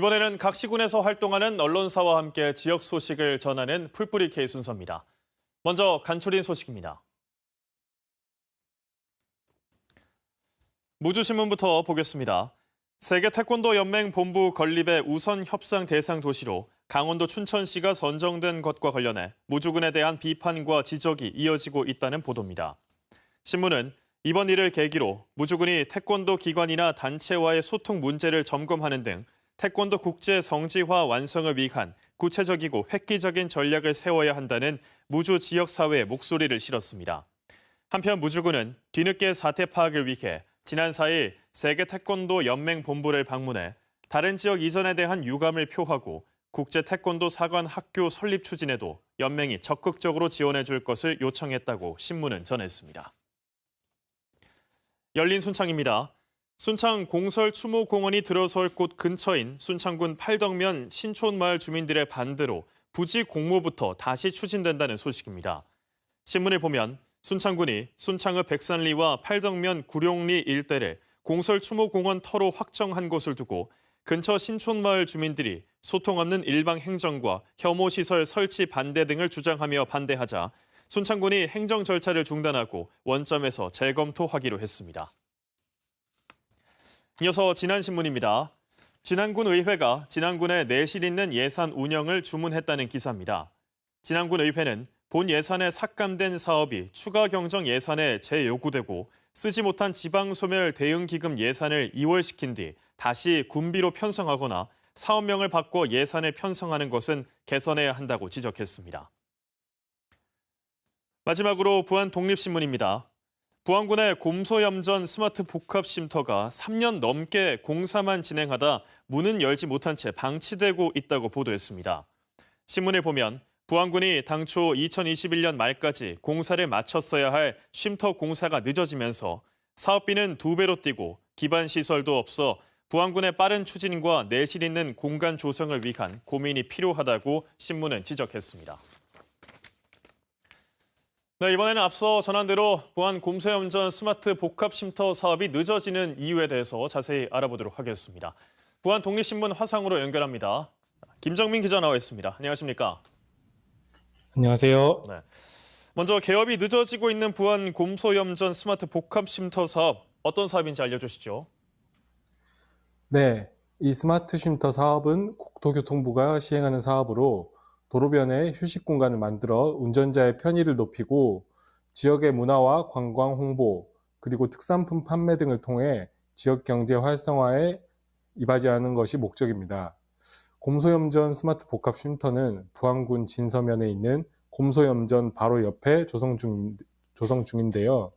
이번에는 각 시군에서 활동하는 언론사와 함께 지역 소식을 전하는 풀뿌리 K 순서입니다. 먼저 간추린 소식입니다. 무주신문부터 보겠습니다. 세계 태권도 연맹 본부 건립의 우선 협상 대상 도시로 강원도 춘천시가 선정된 것과 관련해 무주군에 대한 비판과 지적이 이어지고 있다는 보도입니다. 신문은 이번 일을 계기로 무주군이 태권도 기관이나 단체와의 소통 문제를 점검하는 등 태권도 국제 성지화 완성을 위한 구체적이고 획기적인 전략을 세워야 한다는 무주 지역 사회의 목소리를 실었습니다. 한편 무주군은 뒤늦게 사태 파악을 위해 지난 4일 세계 태권도 연맹 본부를 방문해 다른 지역 이전에 대한 유감을 표하고 국제 태권도 사관 학교 설립 추진에도 연맹이 적극적으로 지원해 줄 것을 요청했다고 신문은 전했습니다. 열린 순창입니다. 순창 공설 추모공원이 들어설 곳 근처인 순창군 팔덕면 신촌마을 주민들의 반대로 부지 공모부터 다시 추진된다는 소식입니다. 신문을 보면 순창군이 순창의 백산리와 팔덕면 구룡리 일대를 공설 추모공원 터로 확정한 것을 두고 근처 신촌마을 주민들이 소통 없는 일방 행정과 혐오시설 설치 반대 등을 주장하며 반대하자 순창군이 행정 절차를 중단하고 원점에서 재검토하기로 했습니다. 이어서 진안신문입니다. 진안군 의회가 진안군에 내실 있는 예산 운영을 주문했다는 기사입니다. 진안군 의회는 본 예산에 삭감된 사업이 추가 경정 예산에 재요구되고 쓰지 못한 지방소멸 대응기금 예산을 이월시킨 뒤 다시 군비로 편성하거나 사업명을 바꿔 예산을 편성하는 것은 개선해야 한다고 지적했습니다. 마지막으로 부안 독립신문입니다. 부안군의 곰소염전 스마트 복합 쉼터가 3년 넘게 공사만 진행하다 문은 열지 못한 채 방치되고 있다고 보도했습니다. 신문에 보면 부안군이 당초 2021년 말까지 공사를 마쳤어야 할 쉼터 공사가 늦어지면서 사업비는 두 배로 뛰고 기반 시설도 없어 부안군의 빠른 추진과 내실 있는 공간 조성을 위한 고민이 필요하다고 신문은 지적했습니다. 네, 이번에는 앞서 전한 대로 보안 곰소염전 스마트 복합 쉼터 사업이 늦어지는 이유에 대해서 자세히 알아보도록 하겠습니다. 부안 독립신문 화상으로 연결합니다. 김정민 기자 나와 있습니다. 안녕하십니까? 안녕하세요. 네. 먼저 개업이 늦어지고 있는 부안 곰소염전 스마트 복합 쉼터 사업 어떤 사업인지 알려주시죠. 네, 이 스마트 쉼터 사업은 국토교통부가 시행하는 사업으로 도로변에 휴식 공간을 만들어 운전자의 편의를 높이고 지역의 문화와 관광 홍보, 그리고 특산품 판매 등을 통해 지역 경제 활성화에 이바지하는 것이 목적입니다. 곰소염전 스마트 복합 쉼터는 부안군 진서면에 있는 곰소염전 바로 옆에 조성, 중, 조성 중인데요.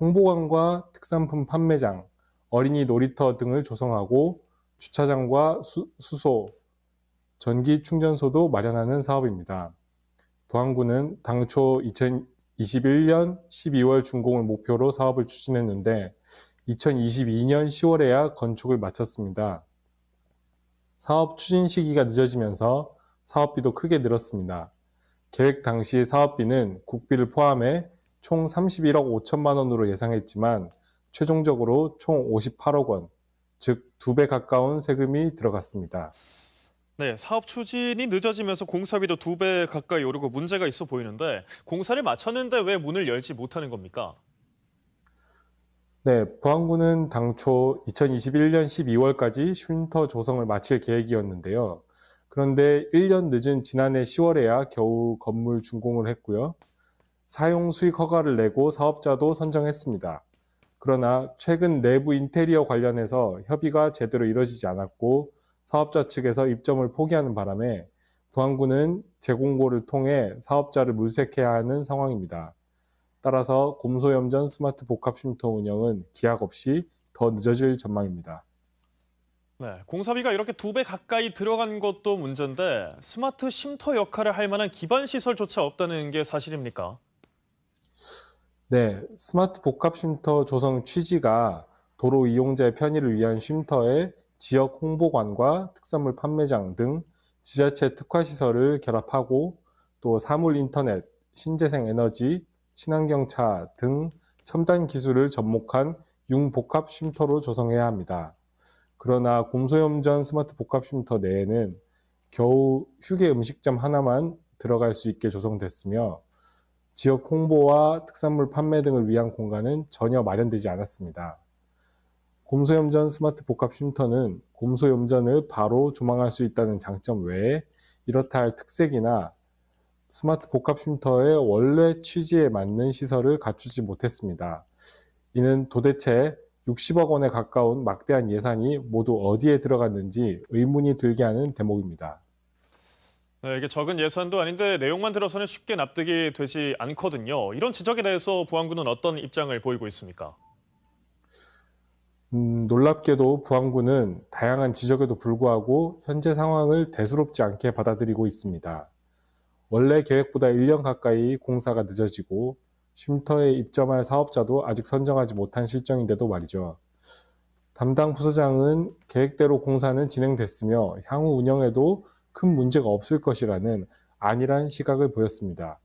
홍보관과 특산품 판매장, 어린이 놀이터 등을 조성하고 주차장과 수, 수소, 전기 충전소도 마련하는 사업입니다. 부안군은 당초 2021년 12월 준공을 목표로 사업을 추진했는데 2022년 10월에야 건축을 마쳤습니다. 사업 추진 시기가 늦어지면서 사업비도 크게 늘었습니다. 계획 당시 사업비는 국비를 포함해 총 31억 5천만 원으로 예상했지만 최종적으로 총 58억 원, 즉두배 가까운 세금이 들어갔습니다. 네, 사업 추진이 늦어지면서 공사비도 두 배 가까이 오르고 문제가 있어 보이는데 공사를 마쳤는데 왜 문을 열지 못하는 겁니까? 네, 부안군은 당초 2021년 12월까지 쉼터 조성을 마칠 계획이었는데요. 그런데 1년 늦은 지난해 10월에야 겨우 건물 준공을 했고요. 사용 수익 허가를 내고 사업자도 선정했습니다. 그러나 최근 내부 인테리어 관련해서 협의가 제대로 이뤄지지 않았고 사업자 측에서 입점을 포기하는 바람에 부안군은 재공고를 통해 사업자를 물색해야 하는 상황입니다. 따라서 곰소염전 스마트 복합 쉼터 운영은 기약 없이 더 늦어질 전망입니다. 네, 공사비가 이렇게 두 배 가까이 들어간 것도 문제인데 스마트 쉼터 역할을 할 만한 기반 시설조차 없다는 게 사실입니까? 네, 스마트 복합 쉼터 조성 취지가 도로 이용자의 편의를 위한 쉼터에 지역 홍보관과 특산물 판매장 등 지자체 특화 시설을 결합하고 또 사물 인터넷, 신재생 에너지, 친환경차 등 첨단 기술을 접목한 융복합 쉼터로 조성해야 합니다. 그러나 곰소염전 스마트 복합 쉼터 내에는 겨우 휴게 음식점 하나만 들어갈 수 있게 조성됐으며 지역 홍보와 특산물 판매 등을 위한 공간은 전혀 마련되지 않았습니다. 곰소염전 스마트 복합쉼터는 곰소염전을 바로 조망할 수 있다는 장점 외에 이렇다 할 특색이나 스마트 복합쉼터의 원래 취지에 맞는 시설을 갖추지 못했습니다. 이는 도대체 60억 원에 가까운 막대한 예산이 모두 어디에 들어갔는지 의문이 들게 하는 대목입니다. 네, 이게 적은 예산도 아닌데 내용만 들어서는 쉽게 납득이 되지 않거든요. 이런 지적에 대해서 보안군은 어떤 입장을 보이고 있습니까? 음, 놀랍게도 부안군은 다양한 지적에도 불구하고 현재 상황을 대수롭지 않게 받아들이고 있습니다. 원래 계획보다 1년 가까이 공사가 늦어지고 쉼터에 입점할 사업자도 아직 선정하지 못한 실정인데도 말이죠. 담당 부서장은 계획대로 공사는 진행됐으며 향후 운영에도 큰 문제가 없을 것이라는 안일한 시각을 보였습니다.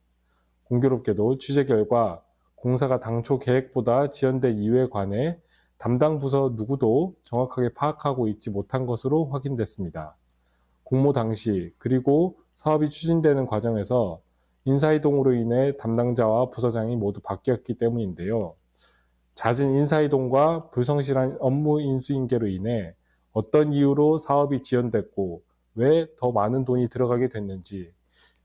공교롭게도 취재 결과 공사가 당초 계획보다 지연된 이유에 관해 담당 부서 누구도 정확하게 파악하고 있지 못한 것으로 확인됐습니다. 공모 당시 그리고 사업이 추진되는 과정에서 인사이동으로 인해 담당자와 부서장이 모두 바뀌었기 때문인데요. 잦은 인사이동과 불성실한 업무 인수인계로 인해 어떤 이유로 사업이 지연됐고 왜 더 많은 돈이 들어가게 됐는지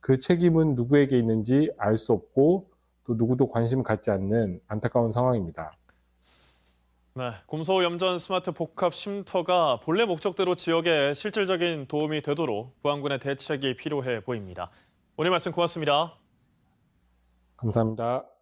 그 책임은 누구에게 있는지 알 수 없고 또 누구도 관심 갖지 않는 안타까운 상황입니다. 네, 곰소 염전 스마트 복합 쉼터가 본래 목적대로 지역에 실질적인 도움이 되도록 보안군의 대책이 필요해 보입니다. 오늘 말씀 고맙습니다. 감사합니다.